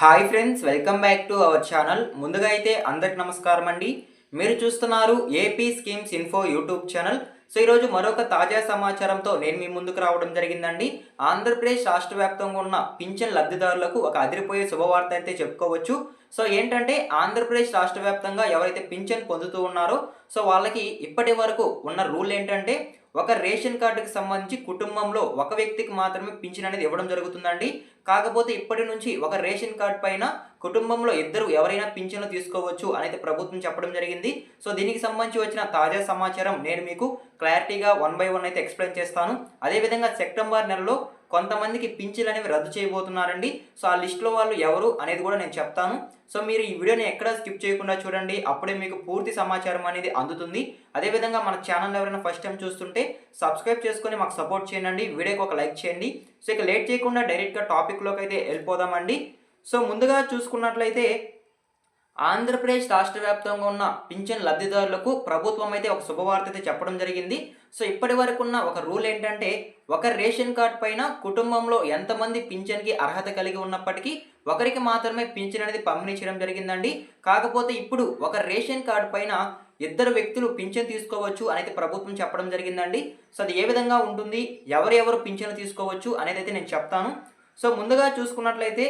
Hi friends welcome back to our channel. ముందుగా అయితే అందరికి నమస్కారం అండి. మీరు చూస్తున్నారు AP schemes info YouTube channel. So ఈరోజు మరొక తాజా సమాచారంతో నేను మీ ముందుకు రావడం జరిగిందండి. ఆంధ్రప్రదేశ్ రాష్ట్ర వ్యాప్తంగా ఉన్న పింఛన్ లబ్ధిదారులకు ఒక అదిరిపోయే శుభవార్త అయితే చెప్పుకోవచ్చు. సో ఏంటంటే ఆంధ్రప్రదేశ్ రాష్ట్ర వ్యాప్తంగా ఎవరైతే పింఛన్ పొందుతూ ఉన్నారో సో వాళ్ళకి ఇప్పటి వరకు ఉన్న రూల్ ఏంటంటే ఒక రేషన్ కార్డుకి సంబంధించి కుటుంబంలో ఒక వ్యక్తికి మాత్రమే పింఛన్ అనేది ఇవ్వడం జరుగుతుందండి. కాకపోతే ఇప్పటి నుంచి ఒక రేషన్ కార్డ్ పైన కుటుంబంలో ఇద్దరు ఎవరైనా పింఛన్లు తీసుకోవచ్చు అనేది ప్రభుత్వం చెప్పడం జరిగింది. సో దీనికి సంబంధించి వచ్చిన తాజా సమాచారం నేను మీకు క్లారిటీగా వన్ బై వన్ అయితే ఎక్స్ప్లెయిన్ చేస్తాను. అదేవిధంగా సెప్టెంబర్ నెలలో కొంతమందికి పింఛన్లు అనేవి రద్దు చేయబోతున్నారండి. సో ఆ లిస్టులో వాళ్ళు ఎవరు అనేది కూడా నేను చెప్తాను. సో మీరు ఈ వీడియోని ఎక్కడ స్కిప్ చేయకుండా చూడండి. అప్పుడే మీకు పూర్తి సమాచారం అనేది అందుతుంది. అదేవిధంగా మన ఛానల్ ఎవరైనా ఫస్ట్ టైం చూస్తుంటే సబ్స్క్రైబ్ చేసుకొని మాకు సపోర్ట్ చేయండి. వీడియోకి ఒక లైక్ చేయండి. సో ఇక లేట్ చేయకుండా డైరెక్ట్గా టాపిక్లోకి అయితే వెళ్ళిపోదామండి. సో ముందుగా చూసుకున్నట్లయితే ఆంధ్రప్రదేశ్ రాష్ట్ర వ్యాప్తంగా ఉన్న పింఛన్ లబ్ధిదారులకు ప్రభుత్వం అయితే ఒక శుభవార్త అయితే చెప్పడం జరిగింది. సో ఇప్పటి వరకు ఉన్న ఒక రూల్ ఏంటంటే ఒక రేషన్ కార్డ్ పైన కుటుంబంలో ఎంతమంది పింఛన్కి అర్హత కలిగి ఉన్నప్పటికీ ఒకరికి మాత్రమే పింఛన్ అనేది పంపిణీ చేయడం జరిగిందండి. కాకపోతే ఇప్పుడు ఒక రేషన్ కార్డ్ పైన ఇద్దరు వ్యక్తులు పింఛన్ తీసుకోవచ్చు అనేది ప్రభుత్వం చెప్పడం జరిగిందండి. సో అది ఏ విధంగా ఉంటుంది ఎవరెవరు పింఛన్ తీసుకోవచ్చు అనేది అయితే నేను చెప్తాను. సో ముందుగా చూసుకున్నట్లయితే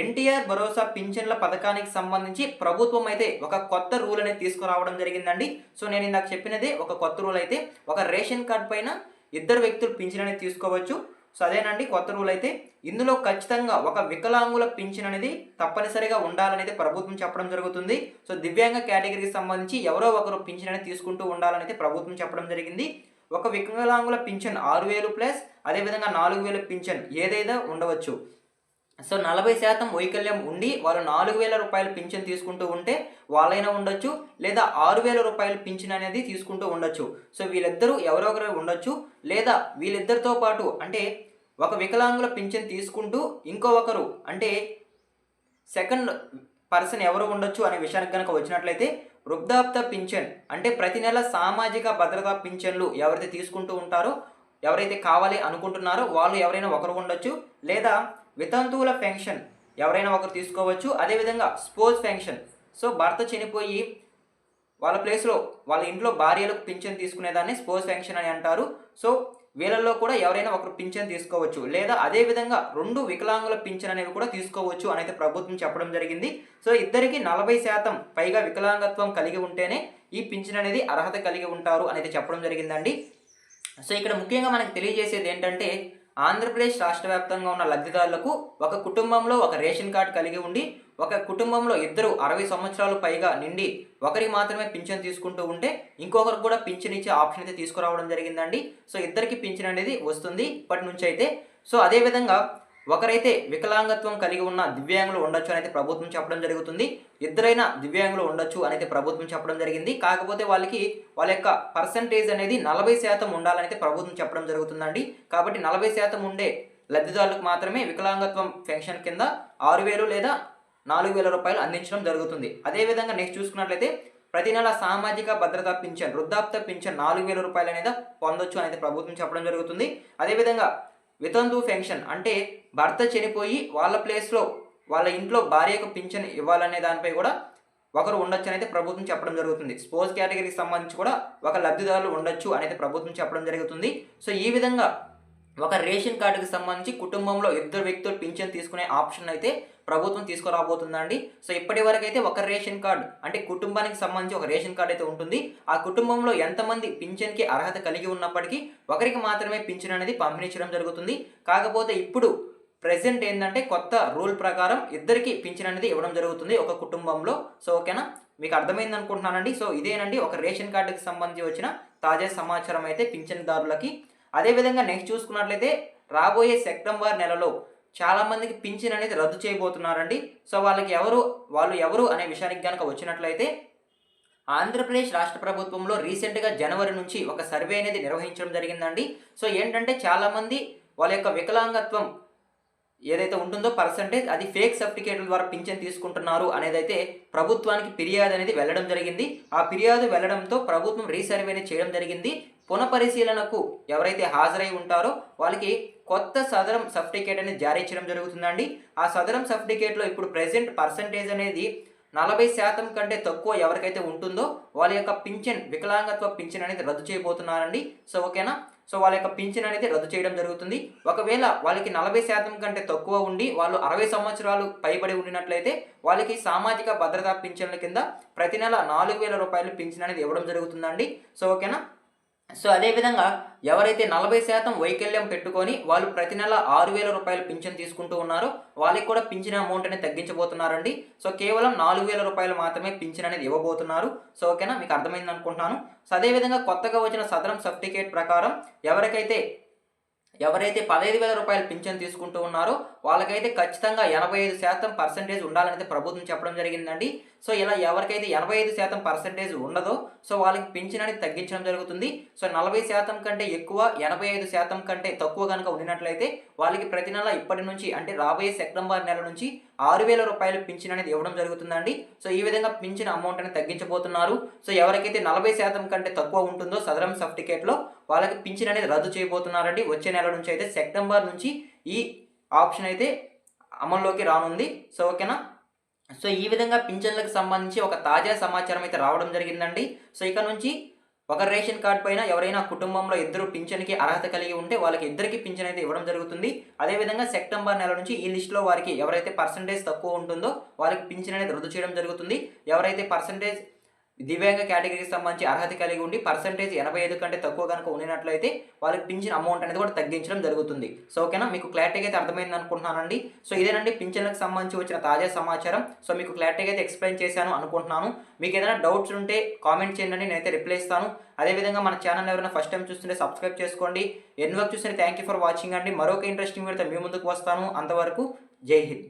ఎన్టీఆర్ భరోసా పింఛన్ల పథకానికి సంబంధించి ప్రభుత్వం అయితే ఒక కొత్త రూల్ అనేది తీసుకురావడం జరిగిందండి. సో నేను ఇందాక చెప్పినదే ఒక కొత్త రూల్ అయితే ఒక రేషన్ కార్డ్ పైన ఇద్దరు వ్యక్తులు పింఛన్ అనేది తీసుకోవచ్చు. సో అదేనండి కొత్త రూల్ అయితే. ఇందులో ఖచ్చితంగా ఒక వికలాంగుల పింఛన్ అనేది తప్పనిసరిగా ఉండాలనేది ప్రభుత్వం చెప్పడం జరుగుతుంది. సో దివ్యాంగ కేటగిరీకి సంబంధించి ఎవరో ఒకరు పింఛన్ అనేది తీసుకుంటూ ఉండాలనేది ప్రభుత్వం చెప్పడం జరిగింది. ఒక వికలాంగుల పింఛన్ ఆరు వేలు ప్లస్ అదేవిధంగా నాలుగు వేల పింఛన్ ఏదైనా ఉండవచ్చు. సో నలభై శాతం వైకల్యం ఉండి వాళ్ళు నాలుగు వేల రూపాయల పింఛన్ తీసుకుంటూ ఉంటే వాళ్ళైనా ఉండొచ్చు లేదా ఆరు వేల రూపాయల పింఛన్ అనేది తీసుకుంటూ ఉండొచ్చు. సో వీళ్ళిద్దరూ ఎవరొకరు ఉండొచ్చు లేదా వీళ్ళిద్దరితో పాటు అంటే ఒక వికలాంగుల పింఛన్ తీసుకుంటూ ఇంకో ఒకరు అంటే సెకండ్ పర్సన్ ఎవరు ఉండొచ్చు అనే విషయానికి కనుక వచ్చినట్లయితే వృద్ధాప్త పింఛన్ అంటే ప్రతి నెల సామాజిక భద్రతా పింఛన్లు ఎవరైతే తీసుకుంటూ ఉంటారో ఎవరైతే కావాలి అనుకుంటున్నారో వాళ్ళు ఎవరైనా ఒకరు ఉండొచ్చు లేదా వితంతువుల పెన్షన్ ఎవరైనా ఒకరు తీసుకోవచ్చు. అదేవిధంగా స్పోర్ట్స్ పెన్షన్ సో భర్త చనిపోయి వాళ్ళ ప్లేస్లో వాళ్ళ ఇంట్లో భార్యలకు పింఛన్ తీసుకునేదాన్ని స్పోర్ట్స్ పెన్షన్ అని అంటారు. సో వీళ్ళల్లో కూడా ఎవరైనా ఒకరు పింఛన్ తీసుకోవచ్చు. లేదా అదే విధంగా రెండు వికలాంగుల పింఛన్ అనేవి కూడా తీసుకోవచ్చు అనేది ప్రభుత్వం చెప్పడం జరిగింది. సో ఇద్దరికి నలభై శాతం పైగా వికలాంగత్వం కలిగి ఉంటేనే ఈ పింఛన్ అనేది అర్హత కలిగి ఉంటారు అనేది చెప్పడం జరిగిందండి. సో ఇక్కడ ముఖ్యంగా మనకు తెలియజేసేది ఏంటంటే ఆంధ్రప్రదేశ్ రాష్ట్ర వ్యాప్తంగా ఉన్న లబ్ధిదారులకు ఒక కుటుంబంలో ఒక రేషన్ కార్డు కలిగి ఉండి ఒక కుటుంబంలో ఇద్దరు అరవై సంవత్సరాలు పైగా నిండి ఒకరికి మాత్రమే పింఛన్ తీసుకుంటూ ఉంటే ఇంకొకరికి కూడా పింఛన్ ఇచ్చే ఆప్షన్ అయితే తీసుకురావడం జరిగిందండి. సో ఇద్దరికి పింఛన్ అనేది వస్తుంది ఇప్పటి నుంచి అయితే. సో అదేవిధంగా ఒకరైతే వికలాంగత్వం కలిగి ఉన్న దివ్యాంగులు ఉండొచ్చు అనేది ప్రభుత్వం చెప్పడం జరుగుతుంది. ఇద్దరైనా దివ్యాంగులు ఉండొచ్చు అనేది ప్రభుత్వం చెప్పడం జరిగింది. కాకపోతే వాళ్ళకి వాళ్ళ యొక్క పర్సంటేజ్ అనేది నలభై శాతం ఉండాలనేది ప్రభుత్వం చెప్పడం జరుగుతుందండి. కాబట్టి నలభై శాతం ఉండే లబ్ధిదారులకు మాత్రమే వికలాంగత్వం పెన్షన్ కింద ఆరు వేలు లేదా నాలుగు వేల రూపాయలు అందించడం జరుగుతుంది. అదేవిధంగా నెక్స్ట్ చూసుకున్నట్లయితే ప్రతి నెల సామాజిక భద్రత పింఛన్ వృద్ధాప్త పింఛన్ నాలుగు వేల రూపాయలు అనేది పొందొచ్చు అనేది ప్రభుత్వం చెప్పడం జరుగుతుంది. అదేవిధంగా వితంతు పెన్షన్ అంటే భర్త చనిపోయి వాళ్ళ ప్లేస్లో వాళ్ళ ఇంట్లో భార్యకు పింఛన్ ఇవ్వాలనే దానిపై కూడా ఒకరు ఉండొచ్చు అనేది ప్రభుత్వం చెప్పడం జరుగుతుంది. స్పోర్ట్స్ కేటగిరీకి సంబంధించి కూడా ఒక లబ్ధిదారులు ఉండొచ్చు అనేది ప్రభుత్వం చెప్పడం జరుగుతుంది. సో ఈ విధంగా ఒక రేషన్ కార్డుకి సంబంధించి కుటుంబంలో ఇద్దరు వ్యక్తులు పింఛన్ తీసుకునే ఆప్షన్ అయితే ప్రభుత్వం తీసుకురాబోతుందండి. సో ఇప్పటి వరకు అయితే ఒక రేషన్ కార్డు అంటే కుటుంబానికి సంబంధించి ఒక రేషన్ కార్డు అయితే ఉంటుంది. ఆ కుటుంబంలో ఎంతమంది పింఛన్కి అర్హత కలిగి ఉన్నప్పటికీ ఒకరికి మాత్రమే పింఛన్ అనేది పంపిణీ చేయడం జరుగుతుంది. కాకపోతే ఇప్పుడు ప్రెసెంట్ ఏంటంటే కొత్త రూల్ ప్రకారం ఇద్దరికి పింఛన్ అనేది ఇవ్వడం జరుగుతుంది ఒక కుటుంబంలో. సో ఓకేనా? మీకు అర్థమైంది అనుకుంటున్నానండి. సో ఇదేనండి ఒక రేషన్ కార్డుకి సంబంధించి వచ్చిన తాజా సమాచారం అయితే పింఛన్దారులకి. అదేవిధంగా నెక్స్ట్ చూసుకున్నట్లయితే రాబోయే సెప్టెంబర్ నెలలో చాలామందికి పింఛన్ అనేది రద్దు చేయబోతున్నారండి. సో వాళ్ళకి ఎవరు వాళ్ళు ఎవరు అనే విషయానికి కనుక వచ్చినట్లయితే ఆంధ్రప్రదేశ్ రాష్ట్ర ప్రభుత్వంలో రీసెంట్గా జనవరి నుంచి ఒక సర్వే అనేది నిర్వహించడం జరిగిందండి. సో ఏంటంటే చాలామంది వాళ్ళ యొక్క వికలాంగత్వం ఏదైతే ఉంటుందో పర్సంటేజ్ అది ఫేక్ సర్టిఫికేట్ల ద్వారా పింఛన్ తీసుకుంటున్నారు అనేది అయితే ప్రభుత్వానికి ఫిర్యాదు అనేది వెళ్ళడం జరిగింది. ఆ ఫిర్యాదు వెళ్ళడంతో ప్రభుత్వం రీసర్వేని చేయడం జరిగింది. పునఃపరిశీలనకు ఎవరైతే హాజరై ఉంటారో వాళ్ళకి కొత్త సదరం సర్టిఫికేట్ అనేది జారీ చేయడం జరుగుతుందండి. ఆ సదరం సర్టిఫికేట్లో ఇప్పుడు ప్రెసెంట్ పర్సంటేజ్ అనేది నలభై శాతం కంటే తక్కువ ఎవరికైతే ఉంటుందో వాళ్ళ యొక్క పింఛన్ వికలాంగత్వ పింఛన్ అనేది రద్దు చేయబోతున్నారండి. సో ఓకేనా? సో వాళ్ళ యొక్క పింఛన్ అనేది రద్దు చేయడం జరుగుతుంది. ఒకవేళ వాళ్ళకి నలభై శాతం కంటే తక్కువ ఉండి వాళ్ళు అరవై సంవత్సరాలు పైబడి ఉండినట్లయితే వాళ్ళకి సామాజిక భద్రతా పింఛన్ల కింద ప్రతి నెల నాలుగు వేల రూపాయలు పింఛన్ అనేది ఇవ్వడం జరుగుతుందండి. సో ఓకేనా? సో అదేవిధంగా ఎవరైతే నలభై శాతం వైకల్యం పెట్టుకొని వాళ్ళు ప్రతి నెల ఆరు వేల రూపాయలు పింఛన్ తీసుకుంటూ ఉన్నారో వాళ్ళకి కూడా పింఛన్ అమౌంట్ అనేది తగ్గించబోతున్నారండి. సో కేవలం నాలుగు వేల రూపాయలు మాత్రమే పింఛన్ అనేది ఇవ్వబోతున్నారు. సో ఓకేనా? మీకు అర్థమైంది అనుకుంటున్నాను. సో అదేవిధంగా కొత్తగా వచ్చిన సదరం సర్టిఫికేట్ ప్రకారం ఎవరికైతే ఎవరైతే పదహైదు వేల రూపాయలు పింఛన్ తీసుకుంటూ ఉన్నారో వాళ్ళకైతే ఖచ్చితంగా ఎనభై ఐదు శాతం పర్సెంటేజ్ ఉండాలనేది ప్రభుత్వం చెప్పడం జరిగిందండి. సో ఇలా ఎవరికైతే ఎనభై ఐదు శాతం పర్సెంటేజ్ ఉండదో సో వాళ్ళకి పింఛన్ అనేది తగ్గించడం జరుగుతుంది. సో నలభై శాతం కంటే ఎక్కువ ఎనభై ఐదు శాతం కంటే తక్కువ కనుక ఉండినట్లయితే వాళ్ళకి ప్రతి నెల ఇప్పటి నుంచి అంటే రాబోయే సెప్టెంబర్ నెల నుంచి ఆరు వేల రూపాయలు పింఛన్ అనేది ఇవ్వడం జరుగుతుందండి. సో ఈ విధంగా పింఛన్ అమౌంట్ అనేది తగ్గించబోతున్నారు. సో ఎవరికైతే నలభై శాతం కంటే తక్కువ ఉంటుందో సదరం సర్టిఫికేట్లో వాళ్ళకి పింఛన్ అనేది రద్దు చేయబోతున్నారండి. వచ్చే నెల నుంచి అయితే సెప్టెంబర్ నుంచి ఈ ఆప్షన్ అయితే అమల్లోకి రానుంది. సో ఓకేనా? సో ఈ విధంగా పింఛన్లకు సంబంధించి ఒక తాజా సమాచారం అయితే రావడం జరిగిందండి. సో ఇక నుంచి ఒక రేషన్ కార్డ్ పైన ఎవరైనా కుటుంబంలో ఇద్దరు పింఛన్కి అర్హత కలిగి ఉంటే వాళ్ళకి ఇద్దరికి పింఛన్ అయితే ఇవ్వడం జరుగుతుంది. అదేవిధంగా సెప్టెంబర్ నెల నుంచి ఈ లిస్టులో వారికి ఎవరైతే పర్సంటేజ్ తక్కువ ఉంటుందో వాళ్ళకి పింఛన్ అనేది రద్దు చేయడం జరుగుతుంది. ఎవరైతే పర్సంటేజ్ దివ్యాంగ కేటగిరీకి సంబంధించి అర్హత కలిగి ఉండి పర్సంటేజ్ ఎనభై ఐదు కంటే తక్కువ కనుక ఉండినట్లయితే వాళ్ళకి పింఛన్ అమౌంట్ అనేది కూడా తగ్గించడం జరుగుతుంది. సో ఓకేనా? మీకు క్లారిటీగా అయితే అర్థమైంది అనుకుంటున్నానండి. సో ఇదేనండి పింఛన్లకు సంబంధించి వచ్చిన తాజా సమాచారం. సో మీకు క్లారిటీగా అయితే ఎక్స్ప్లెయిన్ చేశాను అనుకుంటున్నాను. మీకు ఏదైనా డౌట్స్ ఉంటే కామెంట్ చేయండి నేనైతే రిప్లై ఇస్తాను. అదేవిధంగా మన ఛానల్ ఎవరైనా ఫస్ట్ టైం చూస్తుంటే సబ్స్క్రైబ్ చేసుకోండి. ఎన్ని వరకు చూస్తే థ్యాంక్ యూ ఫర్ వాచింగ్ అండి. మరొక ఇంట్రెస్టింగ్ వీడితో మీ ముందుకు వస్తాను. అంతవరకు జై హింద్.